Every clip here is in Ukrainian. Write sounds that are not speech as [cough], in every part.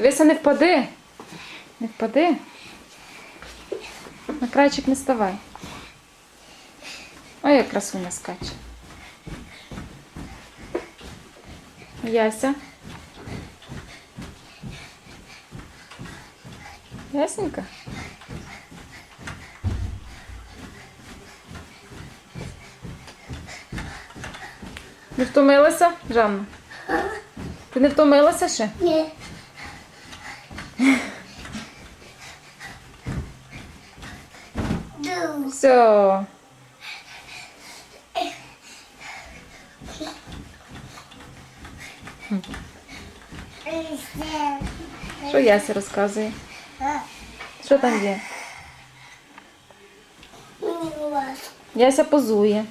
Дивися, не впади. Не впади. На крайчик не ставай. Ой, як красуня скаче. Яся. Ясенька. Не втомилася, Жанна? Ти не втомилася ще? Ні. Все. Що Яся розказує? Що там є? Яся позує.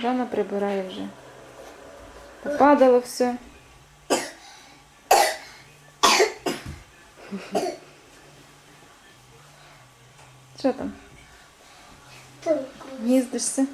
Жанна прибирає вже. Попадало все. Що там? Гніздишся?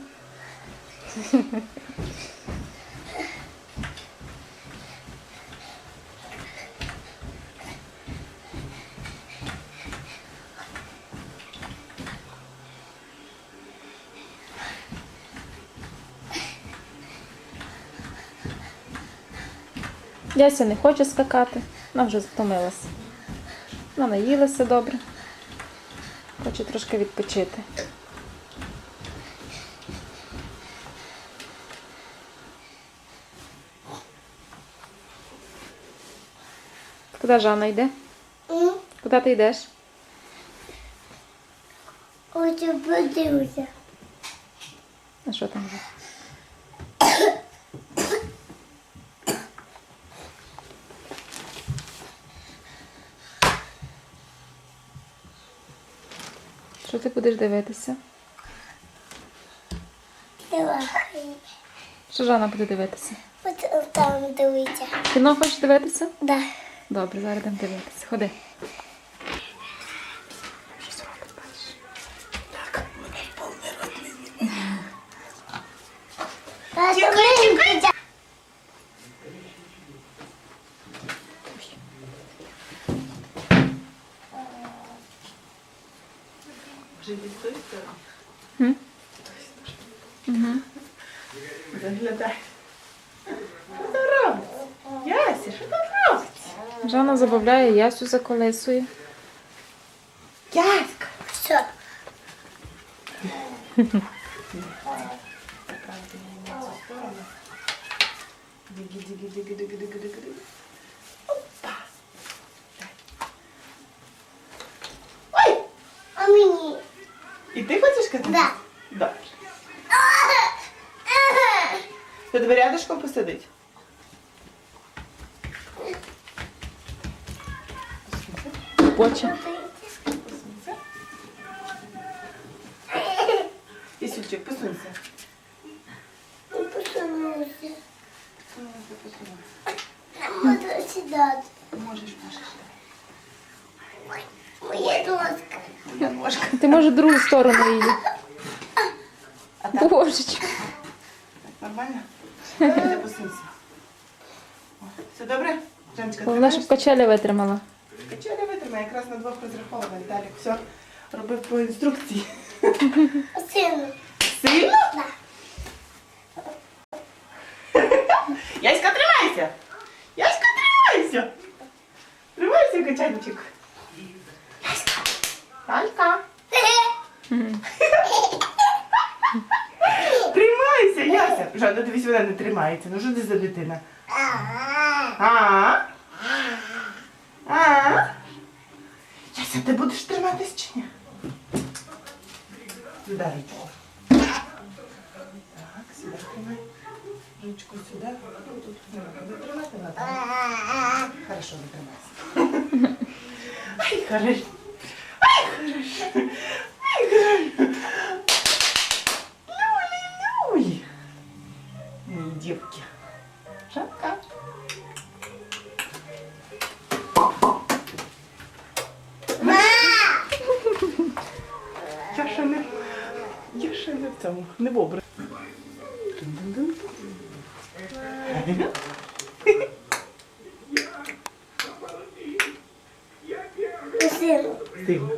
Яся не хоче скакати, вона вже втомилася. Вона наїлася добре. Хоче трошки відпочити. Куди Жанна йде? Куди ти йдеш? Хочу подивитися. А що там? є? Що ти будеш дивитися? Давай. Що Жанна буде дивитися? От там дивитися. Кіно хочеш дивитися? Да. Добре, зараз йдемо дивитися. Ходи. Вже від тої сторони. Угу. Заглядай. Що там робиться? Яся, що там робиться? Жанна забавляє Ясю за колесою. Яська! Все. Диги, Ти тебе рядышком посадить? Хоче. Посунься. Ісючик, посунься. Посунувся. Посунься, посунься. Не можу сідати. Можеш, можеш. Моя доска. Моя ножка. Ти може другу сторону її. А так? Божечки. Нормально? Іди Все добре? Жанечка, Головне, щоб качеля витримала. Качеля витримає, якраз на двох розрахована. Віталік все робив по інструкції. Сину. Сильно? Да. Яська, тримайся! Яська, тримайся! Тримайся, качанчик. Яська! Талька! [laughs] Яся! Жада, дивись, вона не тримається. Ну що ти за дитина? Яся, ти будеш триматись чи ні? Сюди ручку. Так, сюди тримай. Ручку сюди. Ну, не треба. Хорошо, не тримайся. Ай, хорошо. Ай, хорошо. Ай, хорошо. Мои девки. Шапка. Я що не... саму, не бобри. Сину. Сильно.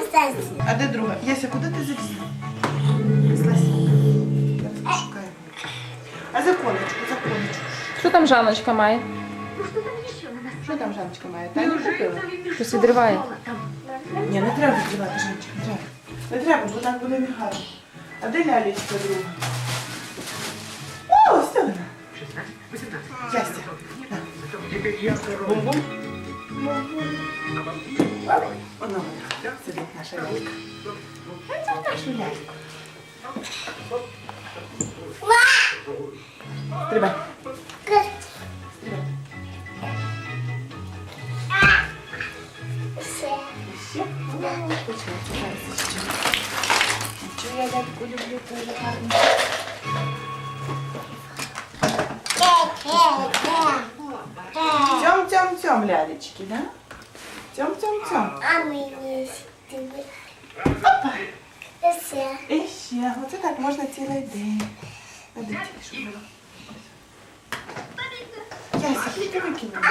Остайся. А де друга? Яся, куди ти залізла? Там Жаночка має? Що там Жаночка має? Та не купила. Щось відриває. Ні, не треба відкривати, Жаночка, не треба. Не треба, бо так буде негарно. А де лялечка друга? О, ось це вона. На. Бум-бум. Воно вона. Сидить наша лялька. Це нашу ляльку. Стрибай. люблю, дуже гарно. Тьом, тьом, тьом, лялечки, да? Тьом, тьом, тьом. А мені тебе. Опа. Все. І ще. Оце так можна цілий день. А де ті, що було? Яся, ти викинула.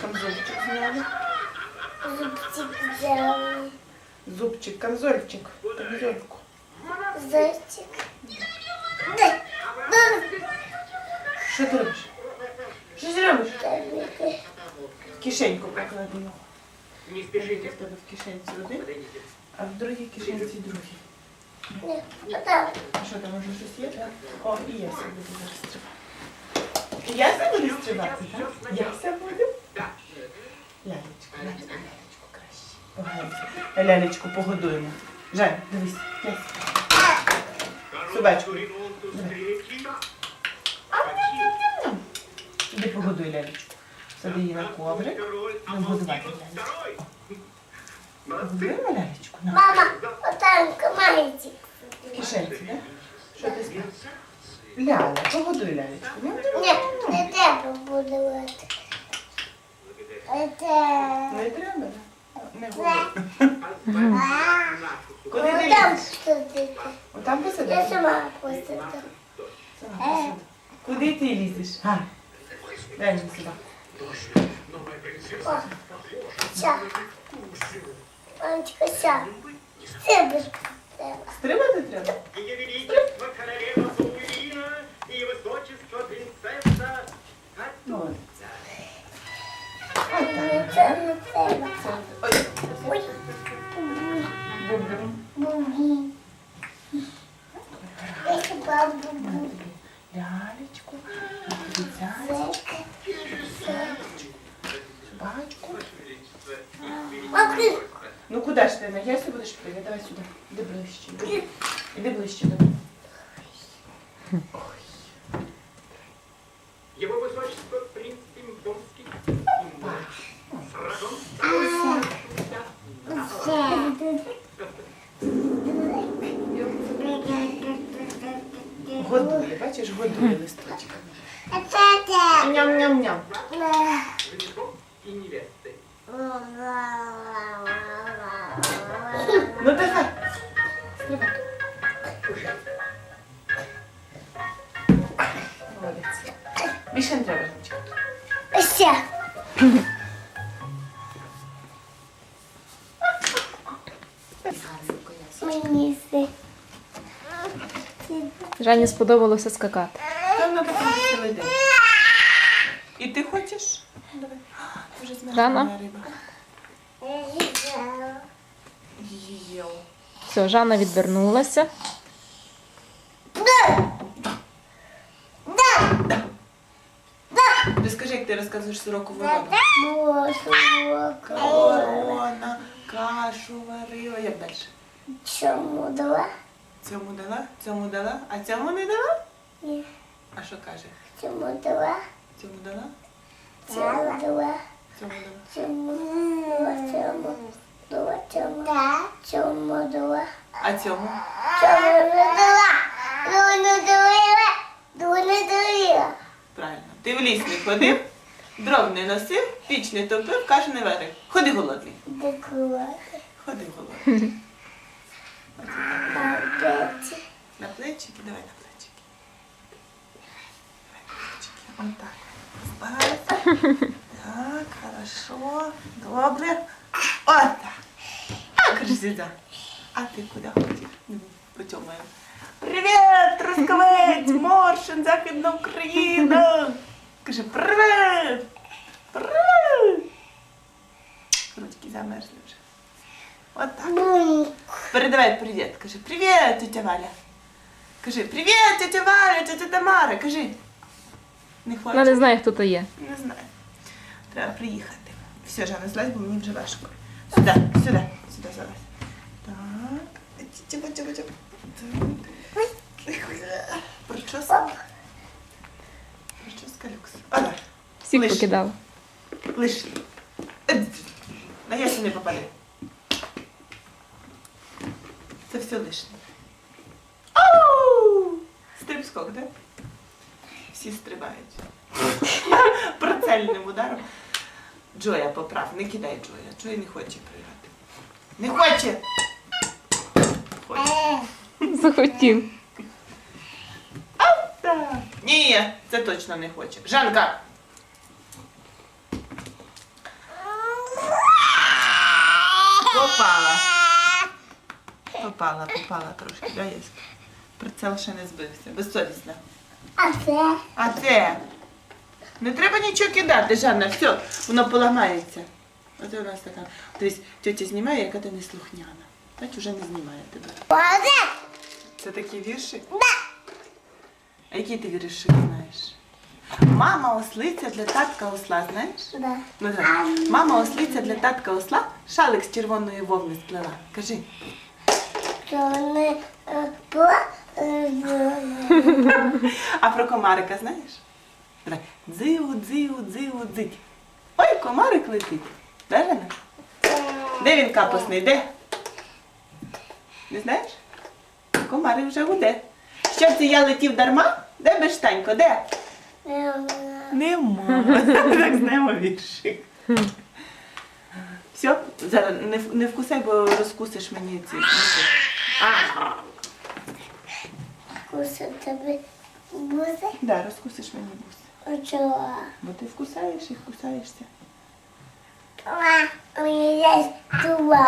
Камзольчик зняли. Зубчик взяли. Зубчик, камзольчик. Камзольку. Зайчик. Дай. Що ти робиш? Що ти робиш? В кишеньку поклади його. Скажіть, в тебе в кишенці один, а в другій кишенці другий. А що там може щось є? О, і я себе буду зараз стрибати. Я себе буду стрибати, так? Я себе буду? Лялечку, лялечку, лялечку погодуємо. Жаль, дивись. Собачку. Іди погодуй лялечку. Сади її на коврик. Будемо годувати лялечку. Погодуємо лялечку? На. Мама, отак маленький. В кишенці, так? Що ти спиш? Ляля, погодуй лялечку. Ні, не треба будувати. Це... Не треба, да? Не говори. [laughs] Куди ти там лізеш? сидити. Отам. Я сама посиду. Сама посиди. Куди ти лізеш? А, дай мені сюди. О, ща. Анечка, ща. Себе ж треба. Стрибати треба? Ее Величество королева Паулина и Ее Высочество принцесса. Ну, Це не треба. Ой, Ой, бум-бум. буги. Я хіба бугу. Лялечку, обіцяю, Зайка. собачку. Макрі. Ну куди ж ти? На ясі будеш прийти? Давай сюди. Іди ближче. Іди ближче до мене. Его Высочество принц Пимбомский сражен Годує, бачиш, годує листочками. Ням-ням-ням. Жані сподобалося скакати. Там надо цілий день. І ти хочеш? Давай. Вже Рано? змерзла риба. Їв. Все, Жанна відвернулася. Ти скажи, як ти розказуєш сороку ворону. Ворона, кашу варила. Як далі? Чому два? Цьому дала, цьому дала, а цьому не дала? Ні. А що каже? Цьому дала, Чому два? цьому дала. Чому два? Чому два? Чому? Чому два? А цьому? Чому не два? Ну не дивила. Ну не дивила. Правильно. Ти в ліс не ходив, дров не носив Піч не топив, каші не варив. Ходи голодний. Декувати. Ходи голодний. [laughs] А пеці. На плечики, давай на плечики. Давай на плечики. Отак. Спать. Так, хорошо. Добре. Отак. А, красита. А ти куди хочеш? Ну, Потьомаю. Привіт, Трускавець, Моршин, Західна Україна. Каже, привіт. Привіт. Ручки замерзли вже. Отак. Бум. Передавай привіт. Кажи, привіт, тетя Валя. Кажи, привіт, тетя Валя, тетя Тамара. Кажи. Не Вона не хоче? знає, хто то є. Не знаю. Треба приїхати. Все, Жанна, злазь, бо мені вже важко. Сюди, сюди, сюди залазь. Так. Типа, типа, типа. Так. Прическа. Прическа люкс. Ага. Всіх Лиш. покидала. Лиш. На ясен не попаде. Все лишнє. Ау! Стрибскок, да? Всі стрибають. [laughs] Прицельним ударом. Джоя поправ, не кидай Джоя. Джоя не хоче пригати. Не хоче! Хоче. Захотів. Ні, це точно не хоче. Жанка! Попала. Попала, попала трошки, да, Єська? Прицел ще не збився. Безсовісна. А це? А це? Не треба нічого кидати, Жанна, все, воно поламається. Оце у нас така. Дивись, тетя знімає, яка ти неслухняна. Бач, уже не знімає тебе. Оце? Це такі вірші? А які ти вірші знаєш? Мама ослиця для татка осла, знаєш? Да. Ну давай. Мама ослиця для татка осла шалик з червоної вовни сплела. Кажи. То не е, А про комарика знаєш? Давай. Дзиву, дзиву, дзиву, дзить. Ой, комарик летить. Де Жанна? Де він капусний? Де? Не знаєш? Комарик вже гуде. Що це я летів дарма? Де Бештанько? Де? Нема. Так знаємо віршик. Все, зараз не, не вкусай, бо розкусиш мені ці. А, Куса тебе буде? да, розкусиш мені буси. Чого? Бо ти вкусаєш і вкусаєшся. А, мені є туба.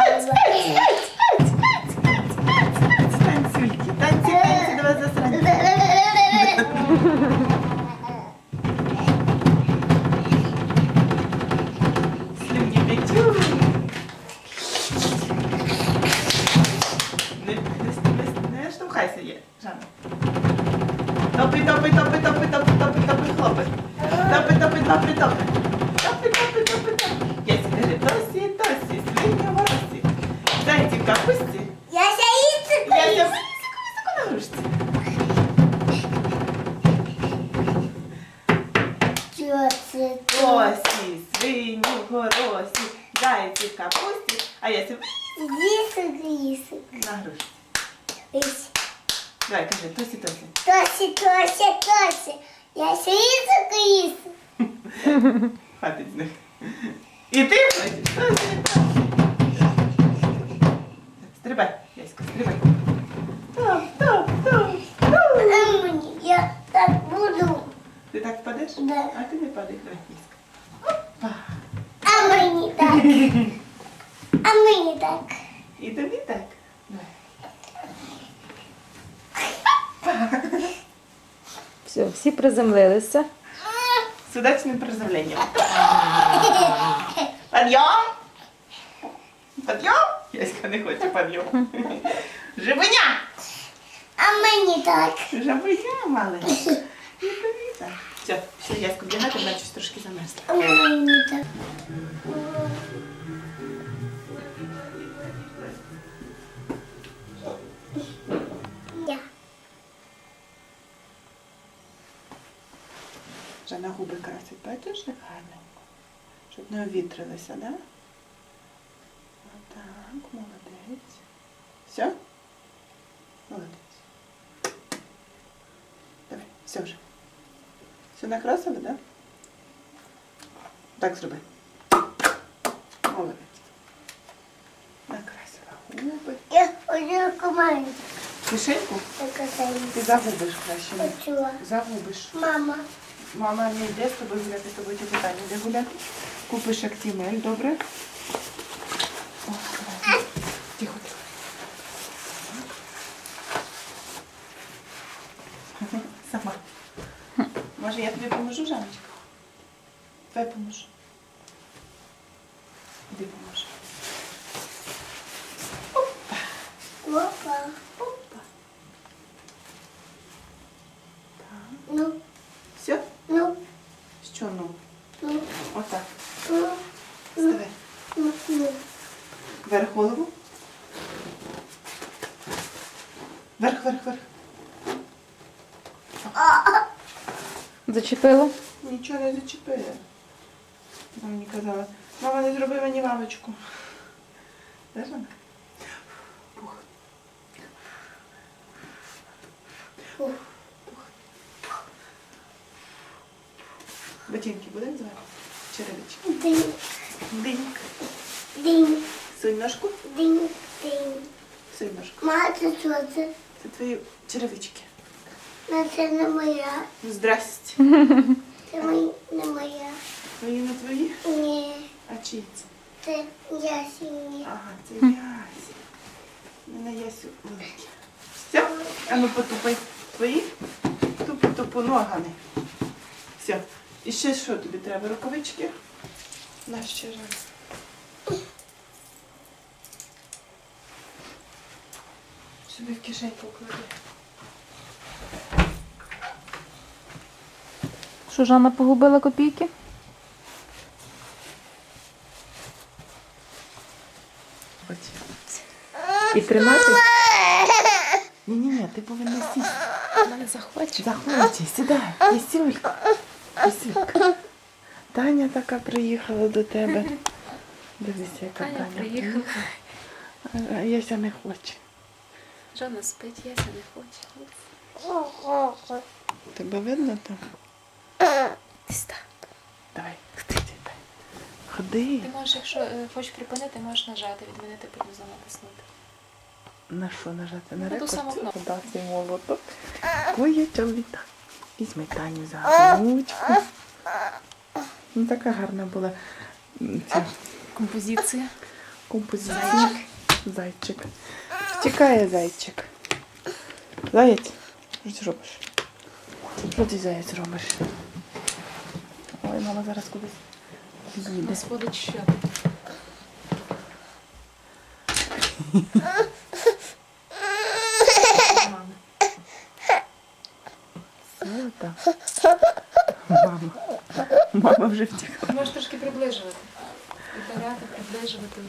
Топи, топи, топи, топи, топи, топи, топи, хлопи. Топи, топи, топи, топи. Топи, топи, топи, топи. Я скажи, тосі, тосі, свиня воросі. Зайці в капусті. Я ще Я їсти тебе високо-високо на грушці. Що це? Осі, свині, горосі, зайці в капусті, а я себе Їсик, їсик. на грушці. Ось. Давай, кажи, тосі, тосі. Тосі, тосі, тосі. Я ще їсик, їсик. Хватить з них. І ти хочеш? Тосі, тосі. Стрибай, Ясько, стрибай. Топ, топ, топ, топ. А мені, я так буду. Ти так впадеш? Да. А ти не падай, давай, Ясько. Опа. А мені так. [laughs] А мені так. І тобі так. Все, всі приземлилися. С удачным приземлением. Подъем! Подъем! Яська не хоче подъем. Живиня! А мені так. Живиня, маленька. І тобі так. Все, все, Яську вдягати, вона щось трошки замерзла. А мені так. Жанна губи красить, бачиш, як гарненько. Щоб не увітрилися, да? Отак, молодець. Все? Молодець. Давай, все вже. Все накрасили, да? Так зроби. Молодець. Накрасила губи. Я хочу команду. Кишеньку ти загубиш краще. Загубиш. Мама. Мама не йде з тобою гуляти, з тобою тільки Таня йде гуляти. Купиш актимель, добре? О, давай. Тихо, тихо. Сама. Може, я тобі поможу, Жаночка? Давай поможу. Іди поможу. Опа. Опа. Так. Ну, Все? ну, Що ну? ну, Отак. Ставай. ну, ну. Вверх голову. Вверх, вверх, вверх. Зачепило? Нічого не зачепили. Вона мені казала, мама не зроби мені лавочку. Знаєш, вона? Пух. Пух. Ботинки будемо звати? Черевички. Динь, Диньк. динь, Сунь ножку. динь, динь. Сунь ножку. Мама, це що це? Це твої черевички. Ну, Це не моя. Здрасте. Це мої- не моя. Твої не твої? Ні, А чиї це? це я. Ага, це Ясі. У мене Ясю великі. Все? А ну потупай. Твої? Тупу тупу ногами. Все. І ще що тобі треба? Рукавички? На ще раз. Собі в кишеньку клади. Що Жанна погубила копійки? Ось. І тримати? Ні-ні-ні, ти повинна сісти. Вона не захоче. Заходи, сідай, Ісюлька. Таня така приїхала до тебе. Дивися, яка Таня. Таня приїхала. А Яся не хоче. Жанна спить, Яся не хоче. Тебе видно там? Давай, ходи. Ходи. Ти можеш, якщо е, хочеш припинити, можеш нажати, відмінити, потім знову натиснути. На що нажати? На ту рекорд? саму кнопку. Да, цей молоток. Ой, чоловіка. Візьми Таню за ручку. Ну, така гарна була ця Композиція. композиція. Зайчик. Втікає зайчик. Заєць, що ти робиш? Що ти заяць робиш? Ой, мама зараз кудись їде. Сходить що? Ось так. Мама. Мама вже втекла. Можеш трошки приближувати. Ударяти, приближувати.